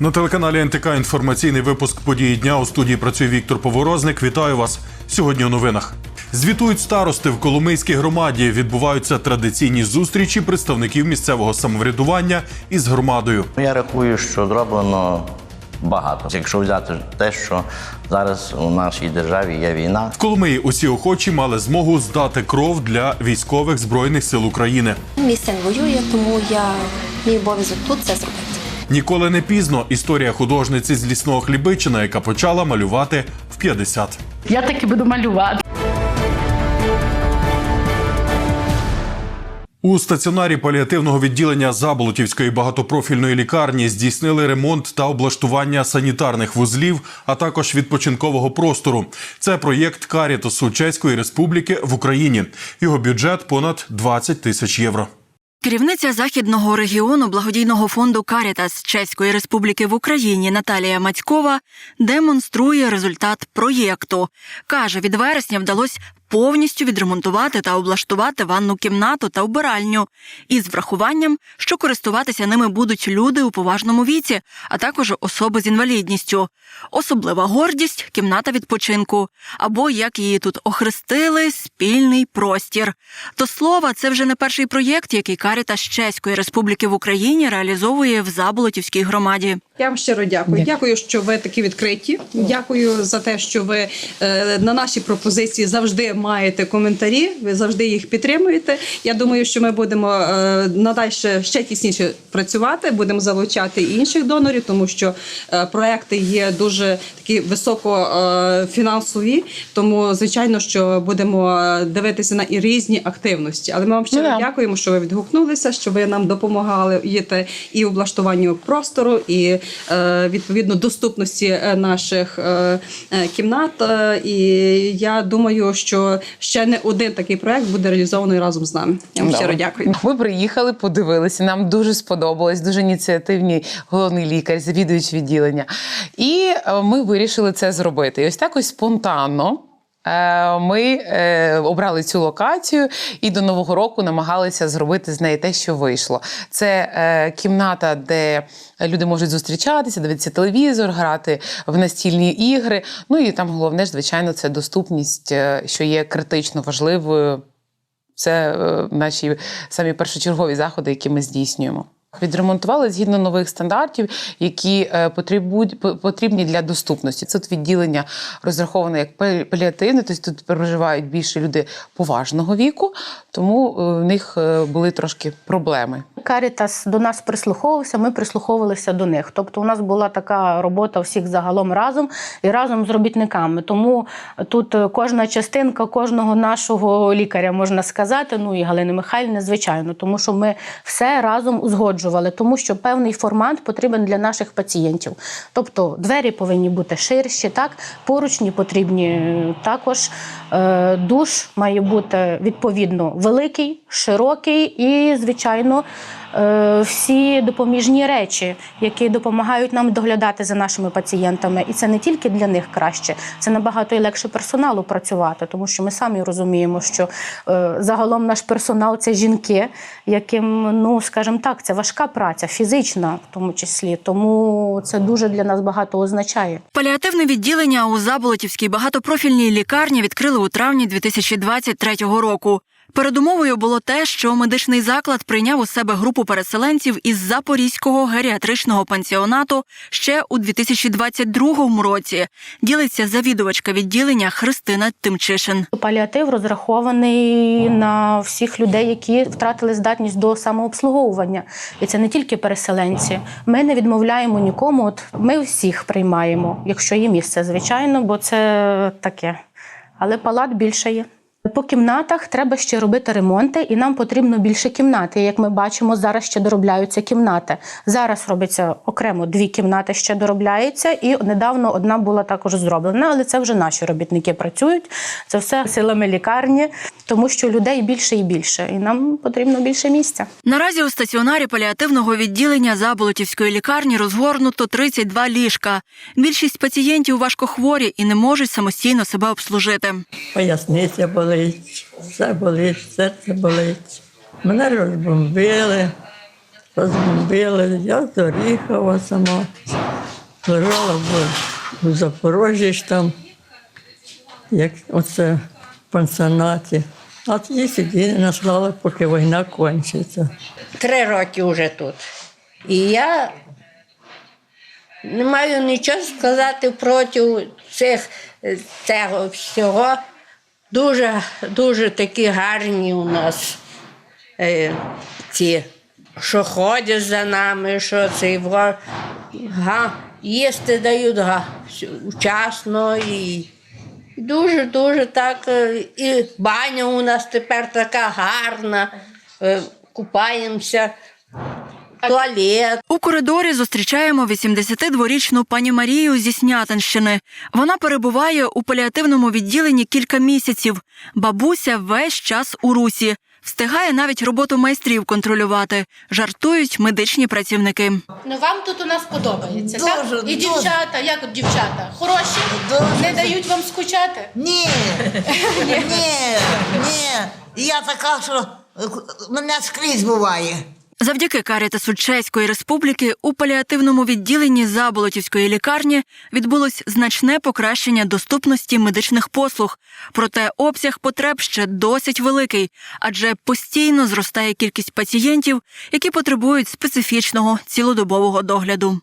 На телеканалі НТК інформаційний випуск події дня у студії працює Віктор Поворозник. Вітаю вас сьогодні у новинах. Звітують старости в Коломийській громаді. Відбуваються традиційні зустрічі представників місцевого самоврядування із громадою. Я рахую, що зроблено багато. Якщо взяти те, що зараз у нашій державі є війна, В Коломиї усі охочі мали змогу здати кров для військових збройних сил України. Мій син воює, тому я мій обов'язок тут це зробити. Ніколи не пізно історія художниці з лісного хлібичина, яка почала малювати в 50. Я таки буду малювати. У стаціонарі паліативного відділення Заболотівської багатопрофільної лікарні здійснили ремонт та облаштування санітарних вузлів, а також відпочинкового простору. Це проєкт Карітосу Чеської Республіки в Україні. Його бюджет понад 20 тисяч євро. Керівниця західного регіону благодійного фонду Карітас Чеської Республіки в Україні Наталія Мацькова демонструє результат проєкту. каже, від вересня вдалося повністю відремонтувати та облаштувати ванну кімнату та вбиральню із врахуванням, що користуватися ними будуть люди у поважному віці, а також особи з інвалідністю. Особлива гордість кімната відпочинку, або як її тут охрестили, спільний простір. До слова, це вже не перший проєкт, який Карітас Чеської Республіки в Україні реалізовує в Заболотівській громаді. Я вам щиро дякую. Дякую, що ви такі відкриті. Дякую за те, що ви е, на наші пропозиції завжди маєте коментарі. Ви завжди їх підтримуєте. Я думаю, що ми будемо е, надальше ще тісніше працювати, будемо залучати і інших донорів, тому що е, проекти є дуже такі високо е. Тому звичайно, що будемо дивитися на і різні активності. Але ми вам щиро Ну да. дякуємо, що ви відгукнулися, що ви нам допомагали їти і облаштуванню простору, і відповідно доступності наших кімнат. І я думаю, що ще не один такий проект буде реалізований разом з нами. Я вам щиро дякую. Ми приїхали, подивилися. Нам дуже сподобалось, дуже ініціативний головний лікар, завідувач відділення. І е, ми вирішили це зробити. І ось так ось спонтанно. Е, Ми е, обрали цю локацію і до нового року намагалися зробити з неї те, що вийшло. Це е, кімната, де люди можуть зустрічатися, дивитися телевізор, грати в настільні ігри. Ну і там головне, звичайно, це доступність, що є критично важливою це наші самі першочергові заходи, які ми здійснюємо. Відремонтували згідно нових стандартів, які е, потрібні для доступності. Це відділення розраховане як палі- паліативне, тобто тут проживають більше люди поважного віку, тому е, в них е, були трошки проблеми. Карітас до нас прислуховувався, ми прислуховувалися до них. Тобто, у нас була така робота всіх загалом разом і разом з робітниками. Тому тут е, кожна частинка кожного нашого лікаря можна сказати. Ну і Галини Михайлівни, звичайно, тому що ми все разом узгоджували, тому що певний формат потрібен для наших пацієнтів. Тобто двері повинні бути ширші, так поручні потрібні також. Е, Душ має бути відповідно великий, широкий і, звичайно, всі допоміжні речі, які допомагають нам доглядати за нашими пацієнтами. І це не тільки для них краще, це набагато і легше персоналу працювати, тому що ми самі розуміємо, що е, загалом наш персонал це жінки, яким, ну скажімо так, це важка праця, фізична в тому числі. Тому це дуже для нас багато означає. Паліативне відділення у Заболотівській багатопрофільній лікарні відкрили у травні 2023 року. Передумовою було те, що медичний заклад прийняв у себе групу переселенців із запорізького геріатричного пансіонату ще у 2022 році. Ділиться завідувачка відділення Христина Тимчишин. Паліатив розрахований на всіх людей, які втратили здатність до самообслуговування. І це не тільки переселенці. Ми не відмовляємо нікому. От ми всіх приймаємо, якщо є місце, звичайно, бо це таке. Але палат більше є. По кімнатах треба ще робити ремонти, і нам потрібно більше кімнати. Як ми бачимо, зараз ще доробляються кімнати. Зараз робиться окремо дві кімнати ще доробляється, і недавно одна була також зроблена, але це вже наші робітники працюють. Це все силами лікарні, тому що людей більше і більше, і нам потрібно більше місця. Наразі у стаціонарі паліативного відділення Заболотівської лікарні розгорнуто 32 ліжка. Більшість пацієнтів важкохворі і не можуть самостійно себе обслужити. Поясниця болить, все болить, серце болить. Мене розбомбили, розбомбили. Я доріхала сама. Лежала в, в Запорожжі ж там, як оце в пансіонаті. А тоді сиділи, наслали, поки війна кончиться. три роки вже тут. І я не маю нічого сказати проти цих, цього всього. Дуже, дуже такі гарні у нас е, ці, що ходять за нами, що це га, їсти дають га, вчасно. І Дуже-дуже так. е, І баня у нас тепер така гарна. е, Купаємося, туалет. У коридорі зустрічаємо 82-річну пані Марію зі Снятинщини. Вона перебуває у паліативному відділенні кілька місяців. Бабуся весь час у русі. Встигає навіть роботу майстрів контролювати. Жартують медичні працівники. Ну вам тут у нас подобається, Дуже, так? І дуже. дівчата, як от дівчата? Хороші? Дуже. Не дають вам скучати? Ні, ні, ні. І Я така, що е, мене скрізь буває. Завдяки Карітасу Чеської Республіки у паліативному відділенні Заболотівської лікарні відбулось значне покращення доступності медичних послуг. Проте обсяг потреб ще досить великий, адже постійно зростає кількість пацієнтів, які потребують специфічного цілодобового догляду.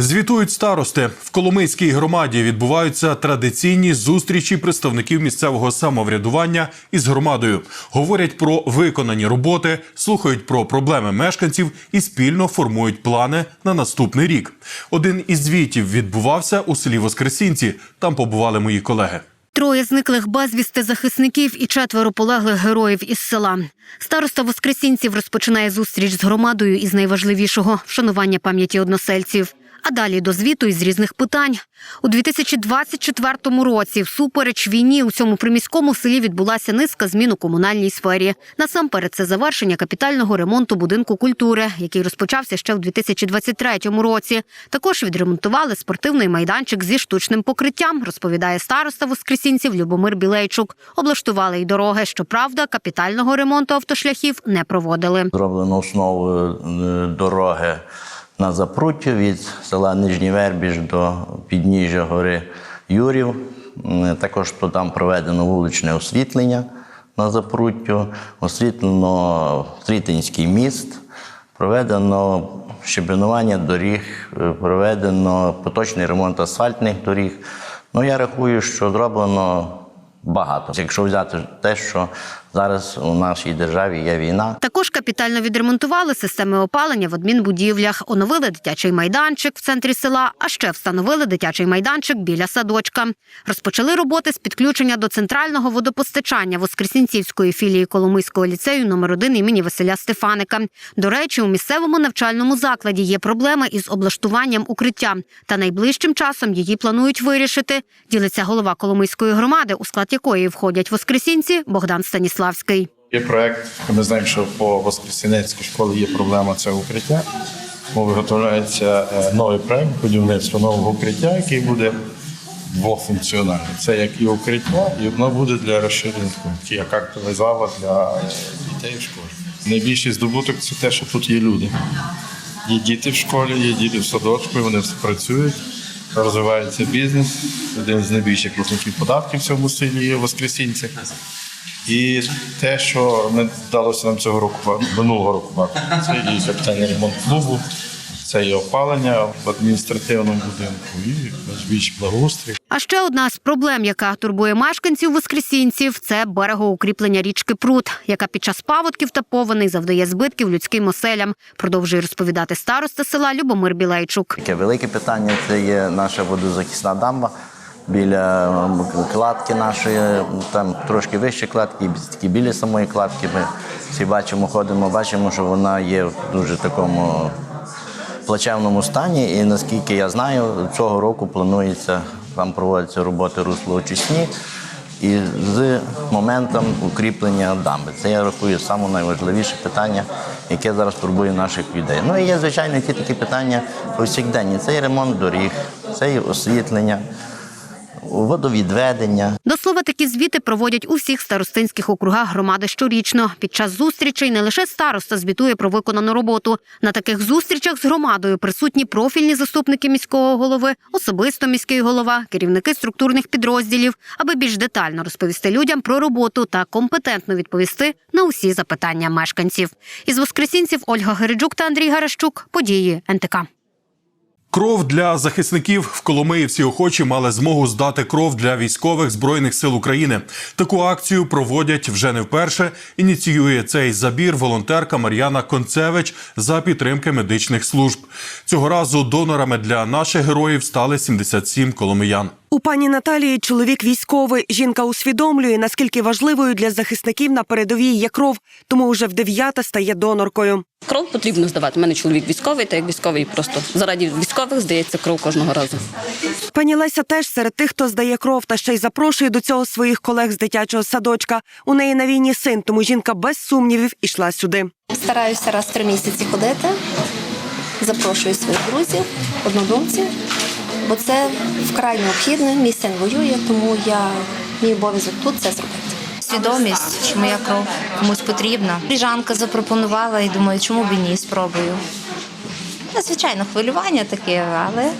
Звітують старости в Коломийській громаді. Відбуваються традиційні зустрічі представників місцевого самоврядування із громадою. Говорять про виконані роботи, слухають про проблеми мешканців і спільно формують плани на наступний рік. Один із звітів відбувався у селі Воскресінці. Там побували мої колеги. Троє зниклих безвісти захисників і четверо полеглих героїв із села. Староста Воскресінців розпочинає зустріч з громадою із найважливішого вшанування пам'яті односельців. А далі до звіту із різних питань. У 2024 році, всупереч війні, у цьому приміському селі відбулася низка змін у комунальній сфері. Насамперед, це завершення капітального ремонту будинку культури, який розпочався ще в 2023 році. Також відремонтували спортивний майданчик зі штучним покриттям, розповідає староста воскресінців Любомир Білейчук. Облаштували й дороги. Щоправда, капітального ремонту автошляхів не проводили. Зроблено основу е, дороги на Запруттю від села Нижній Вербіж до підніжжя гори Юрів. Також то там проведено вуличне освітлення на Запруттю, освітлено Трітинський міст, проведено щебенування доріг, е, проведено поточний ремонт асфальтних доріг. Ну, я рахую, що зроблено багато. Якщо взяти те, що зараз у нашій державі є війна, Також капітально відремонтували системи опалення в адмінбудівлях, оновили дитячий майданчик в центрі села, а ще встановили дитячий майданчик біля садочка. Розпочали роботи з підключення до центрального водопостачання Воскресінцівської філії Коломийського ліцею номер 1 імені Василя Стефаника. До речі, у місцевому навчальному закладі є проблеми із облаштуванням укриття, та найближчим часом її планують вирішити. Ділиться голова Коломийської громади, у склад якої входять воскресінці Богдан Станіславський. Є проект, ми знаємо, що по Воскресенецькій школі є проблема це укриття. Тому виготовляється е, новий проект будівництва нового укриття, який буде двофункціональний. Це як і укриття, і воно буде для розширення як актова зала для е, дітей в школі. Найбільший здобуток це те, що тут є люди. Є діти в школі, є діти в садочку, вони працюють, розвивається бізнес. Один з найбільших платників податків в цьому селі є Воскресінці. І те, що не вдалося нам цього року, минулого року це і капітальний ремонт клубу, це і опалення в адміністративному будинку, і більш благоустрій. А ще одна з проблем, яка турбує мешканців воскресінців, це берегоукріплення річки Прут, яка під час паводків та повеней завдає збитків людським оселям. Продовжує розповідати староста села Любомир Білейчук. Таке велике питання це є наша водозахисна дамба біля кладки нашої, там трошки вище кладки, і біля самої кладки. Ми всі бачимо, ходимо, бачимо, що вона є в дуже такому плачевному стані. І наскільки я знаю, цього року планується там проводяться роботи руслоочисні. І з моментом укріплення дамби. Це я рахую саме найважливіше питання, яке зараз турбує наших людей. Ну і є, звичайно, ті такі питання повсякденні. Це і ремонт доріг, це і освітлення. Водовідведення. До слова, такі звіти проводять у всіх старостинських округах громади щорічно. Під час зустрічей не лише староста звітує про виконану роботу. На таких зустрічах з громадою присутні профільні заступники міського голови, особисто міський голова, керівники структурних підрозділів, аби більш детально розповісти людям про роботу та компетентно відповісти на усі запитання мешканців. Із воскресінців Ольга Гереджук та Андрій Гарашчук. Події НТК. Кров для захисників в Коломиї всі охочі мали змогу здати кров для військових збройних сил України. Таку акцію проводять вже не вперше. Ініціює цей забір волонтерка Мар'яна Концевич за підтримки медичних служб. Цього разу донорами для наших героїв стали 77 коломиян. У пані Наталії чоловік військовий. Жінка усвідомлює, наскільки важливою для захисників на передовій є кров, тому вже в дев'ята стає доноркою. Кров потрібно здавати. У мене чоловік військовий, та як військовий просто заради військових здається кров кожного разу. Пані Леся теж серед тих, хто здає кров, та ще й запрошує до цього своїх колег з дитячого садочка. У неї на війні син, тому жінка без сумнівів ішла сюди. Стараюся раз в три місяці ходити. Запрошую своїх друзів, однодумців, бо це вкрай необхідно. Мій син воює, тому я мій обов'язок тут це зробити. Свідомість, що моя кров комусь потрібна. Ріжанка запропонувала і думаю, чому б і ні, спробую. Звичайно, хвилювання таке, але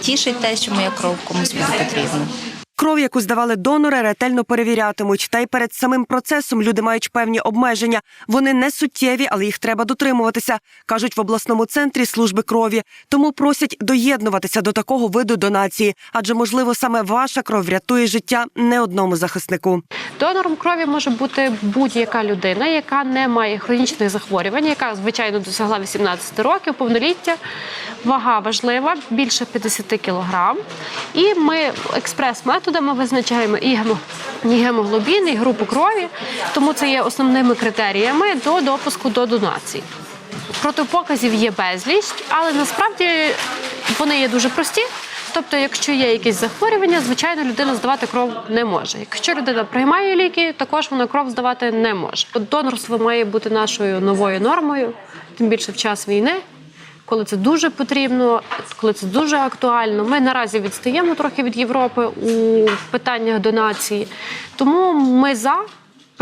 тішить те, що моя кров комусь буде потрібна. Кров, яку здавали донори, ретельно перевірятимуть. Та й перед самим процесом люди мають певні обмеження. Вони не суттєві, але їх треба дотримуватися, кажуть в обласному центрі служби крові. Тому просять доєднуватися до такого виду донації, адже можливо саме ваша кров врятує життя не одному захиснику. Донором крові може бути будь-яка людина, яка не має хронічних захворювань, яка звичайно досягла 18 років, повноліття. Вага важлива, більше 50 кілограм. І ми експрес-методами визначаємо і гемо- і гемоглобін, і групу крові. Тому це є основними критеріями до допуску до донації. Протипоказів є безліч, але насправді вони є дуже прості. Тобто, якщо є якісь захворювання, звичайно, людина здавати кров не може. Якщо людина приймає ліки, також вона кров здавати не може. Донорство має бути нашою новою нормою, тим більше в час війни, коли це дуже потрібно, коли це дуже актуально. Ми наразі відстаємо трохи від Європи у питаннях донації. Тому ми за.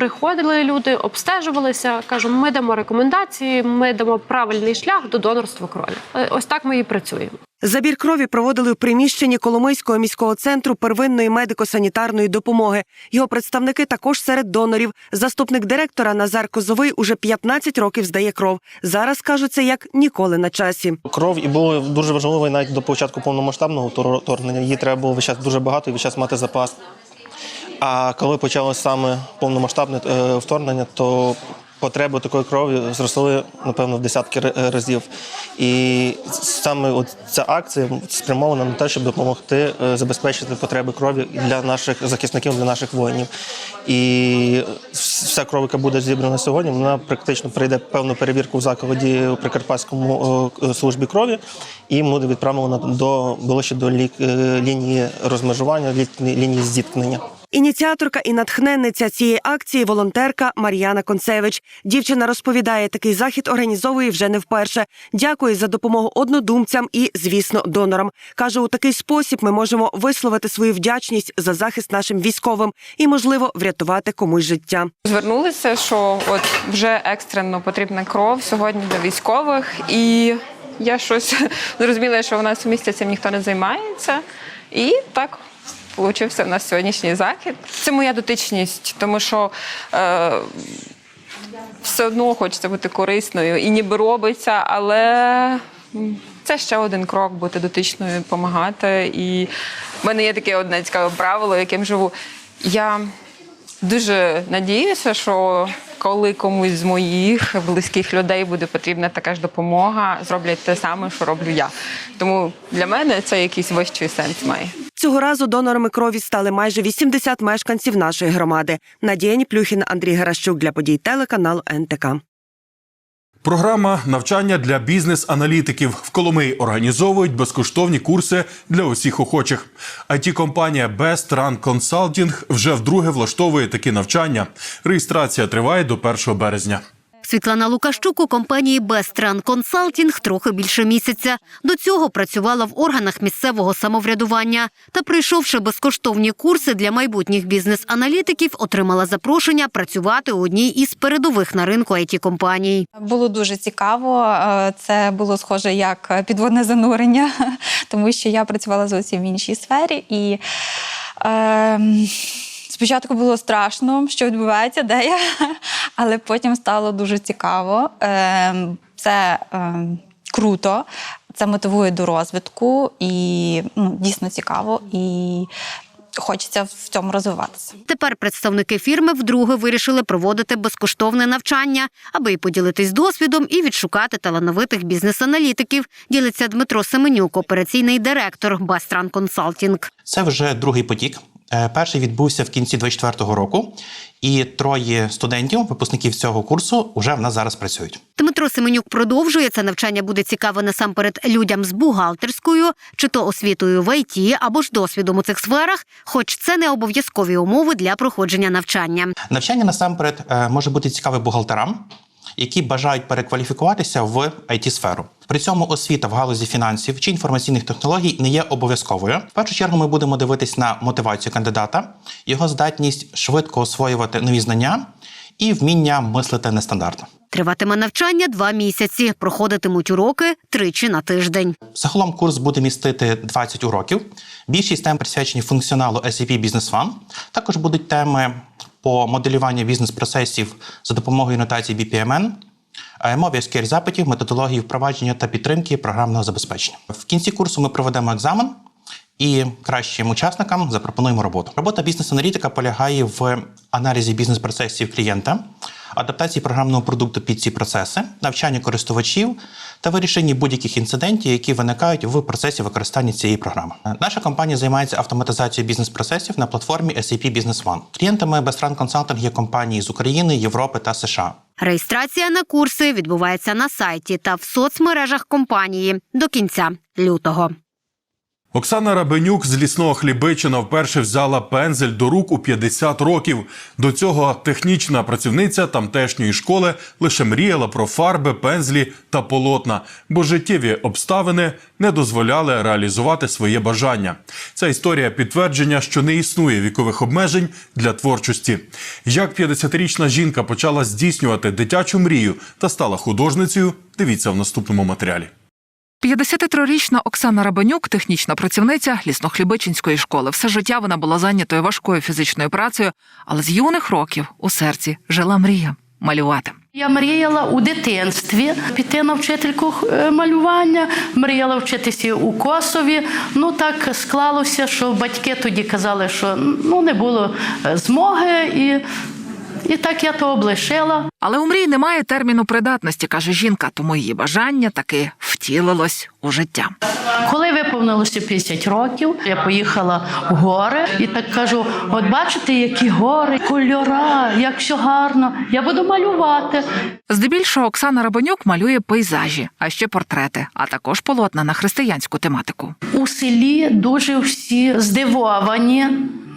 Приходили люди, обстежувалися. кажемо, ми дамо рекомендації, ми дамо правильний шлях до донорства крові. Е, Ось так ми і працюємо. Забір крові проводили у приміщенні Коломийського міського центру первинної медико-санітарної допомоги. Його представники також серед донорів. Заступник директора Назар Козовий уже 15 років здає кров. Зараз кажуть, це як ніколи на часі. Кров і було дуже важливо навіть до початку повномасштабного вторгнення. Її треба було весь час дуже багато і весь час мати запас. А коли почалося саме повномасштабне е, вторгнення, то потреби такої крові зросли, напевно, в десятки разів. І саме от ця акція спрямована на те, щоб допомогти е, забезпечити потреби крові для наших захисників, для наших воїнів. І вся кров, яка буде зібрана сьогодні, вона практично пройде певну перевірку в закладі у Прикарпатському е, службі крові і буде відправлена до ближче до лі- е, лінії розмежування, лінії зіткнення. Ініціаторка і натхненниця цієї акції волонтерка Мар'яна Концевич. Дівчина розповідає, такий захід організовує вже не вперше. Дякує за допомогу однодумцям і, звісно, донорам. каже, у такий спосіб ми можемо висловити свою вдячність за захист нашим військовим і, можливо, врятувати комусь життя. Звернулися, що от вже екстрено потрібна кров сьогодні для військових, і я щось зрозуміла, що у нас у цим ніхто не займається. І так получився в нас сьогоднішній захід. Це моя дотичність, тому що е, все одно хочеться бути корисною і ніби робиться, але це ще один крок бути дотичною, допомагати. І в мене є таке одне цікаве правило, яким живу. Я Дуже надіюся, що коли комусь з моїх близьких людей буде потрібна така ж допомога, зроблять те саме, що роблю я. Тому для мене це якийсь вищий сенс має. Цього разу донорами крові стали майже 80 мешканців нашої громади. Надія Ніплюхіна, Андрій Геращук для подій телеканал НТК. Програма навчання для бізнес-аналітиків в Коломиї організовують безкоштовні курси для усіх охочих. it компанія Best Run Consulting вже вдруге влаштовує такі навчання. Реєстрація триває до 1 березня. Світлана Лукащук у компанії Besтран Консалтінг трохи більше місяця. До цього працювала в органах місцевого самоврядування. Та, прийшовши безкоштовні курси для майбутніх бізнес-аналітиків, отримала запрошення працювати у одній із передових на ринку it компаній Було дуже цікаво. Е, Це було схоже як підводне занурення, тому що я працювала зовсім в іншій сфері. І е, спочатку було страшно, що відбувається, де я, але потім стало дуже цікаво. Е, Це е, круто, це мотивує до розвитку і ну, дійсно цікаво. І хочеться в цьому розвиватися. Тепер представники фірми вдруге вирішили проводити безкоштовне навчання, аби і поділитись досвідом і відшукати талановитих бізнес-аналітиків. Ділиться Дмитро Семенюк, операційний директор Бастран Консалтінг. Це вже другий потік. Е, Перший відбувся в кінці 24-го року, і троє студентів, випускників цього курсу, вже в нас зараз працюють. Дмитро Семенюк продовжує це навчання буде цікаво насамперед людям з бухгалтерською чи то освітою в ІТ або ж досвідом у цих сферах, хоч це не обов'язкові умови для проходження навчання. Навчання насамперед е, може бути цікаве бухгалтерам, які бажають перекваліфікуватися в it сферу При цьому освіта в галузі фінансів чи інформаційних технологій не є обов'язковою. В першу чергу ми будемо дивитись на мотивацію кандидата, його здатність швидко освоювати нові знання і вміння мислити нестандартно. Триватиме навчання два місяці. Проходитимуть уроки тричі на тиждень. Загалом курс буде містити 20 уроків. Більшість тем присвячені функціоналу SAP Business One. Також будуть теми по моделюванню бізнес-процесів за допомогою нотації BPMN, мові SQL запитів, методології впровадження та підтримки програмного забезпечення. В кінці курсу ми проведемо екзамен. І кращим учасникам запропонуємо роботу. Робота бізнес-аналітика полягає в аналізі бізнес-процесів клієнта, адаптації програмного продукту під ці процеси, навчанні користувачів та вирішенні будь-яких інцидентів, які виникають в процесі використання цієї програми. Наша компанія займається автоматизацією бізнес-процесів на платформі SAP Business One. Клієнтами Bestran Consulting є компанії з України, Європи та США. Реєстрація на курси відбувається на сайті та в соцмережах компанії до кінця лютого. Оксана Рабенюк з лісного Хлібичина вперше взяла пензель до рук у 50 років. До цього технічна працівниця тамтешньої школи лише мріяла про фарби, пензлі та полотна, бо життєві обставини не дозволяли реалізувати своє бажання. Ця історія підтвердження, що не існує вікових обмежень для творчості. Як 50-річна жінка почала здійснювати дитячу мрію та стала художницею, дивіться в наступному матеріалі. 53-річна Оксана Рабанюк, технічна працівниця Ліснохлібичинської школи. Все життя вона була зайнятою важкою фізичною працею, але з юних років у серці жила мрія малювати. Я мріяла у дитинстві піти на вчительку е, малювання, мріяла вчитися у Косові. Ну так склалося, що батьки тоді казали, що ну не було е, змоги, і, і так я то облишила. Але у мрії немає терміну придатності, каже жінка, тому її бажання таки втілилось у життя. Коли виповнилося 50 років, я поїхала в гори і так кажу: от бачите, які гори, кольора, як все гарно. Я буду малювати. Здебільшого Оксана Рабанюк малює пейзажі, а ще портрети, а також полотна на християнську тематику. У селі дуже всі здивовані.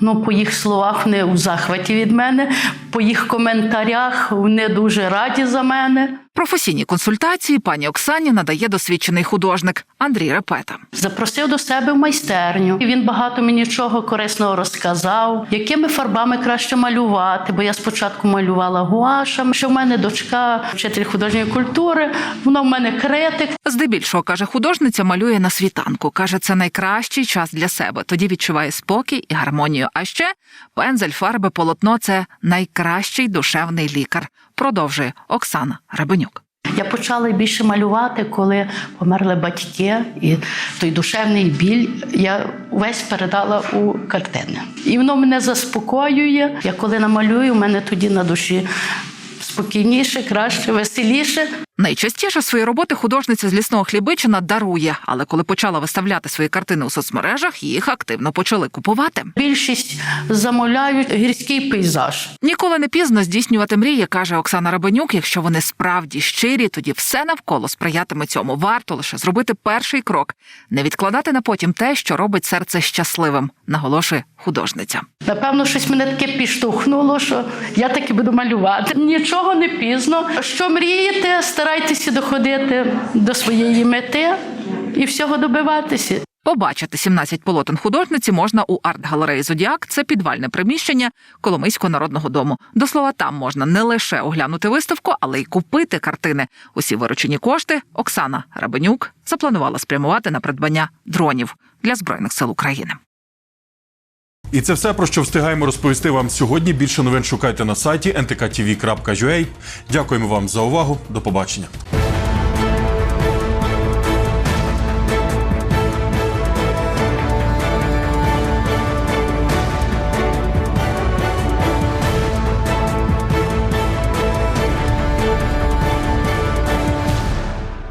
Ну, по їх словах, вони у захваті від мене, по їх коментарях вони дуже раді за мене. Професійні консультації пані Оксані надає досвідчений художник Андрій Репета. Запросив до себе в майстерню. І він багато мені чого корисного розказав, якими фарбами краще малювати. Бо я спочатку малювала гуашем, що в мене дочка, вчитель художньої культури, вона в мене критик. Здебільшого каже художниця, малює на світанку. каже, це найкращий час для себе. Тоді відчуває спокій і гармонію. А ще пензель, фарби, полотно це найкращий душевний лікар. Продовжує Оксана Рабенюк. Я почала більше малювати, коли померли батьки, і той душевний біль я весь передала у картини. І воно мене заспокоює. Я коли намалюю, у мене тоді на душі спокійніше, краще, веселіше. Найчастіше свої роботи художниця з лісного хлібичина дарує, але коли почала виставляти свої картини у соцмережах, їх активно почали купувати. Більшість замовляють гірський пейзаж. Ніколи не пізно здійснювати мрії, каже Оксана Рабанюк. Якщо вони справді щирі, тоді все навколо сприятиме цьому. Варто лише зробити перший крок, не відкладати на потім те, що робить серце щасливим, наголошує художниця. Напевно, щось мене таке підштовхнуло, що я таки буду малювати. Нічого не пізно. Що мрієте, старайтеся доходити до своєї мети і всього добиватися. Побачити 17 полотен художниці можна у арт-галереї Зодіак. Це підвальне приміщення Коломийського народного дому. До слова, там можна не лише оглянути виставку, але й купити картини. Усі виручені кошти Оксана Рабенюк запланувала спрямувати на придбання дронів для збройних сил України. І це все про що встигаємо розповісти вам сьогодні. Більше новин шукайте на сайті ntktv.ua. Дякуємо вам за увагу. До побачення.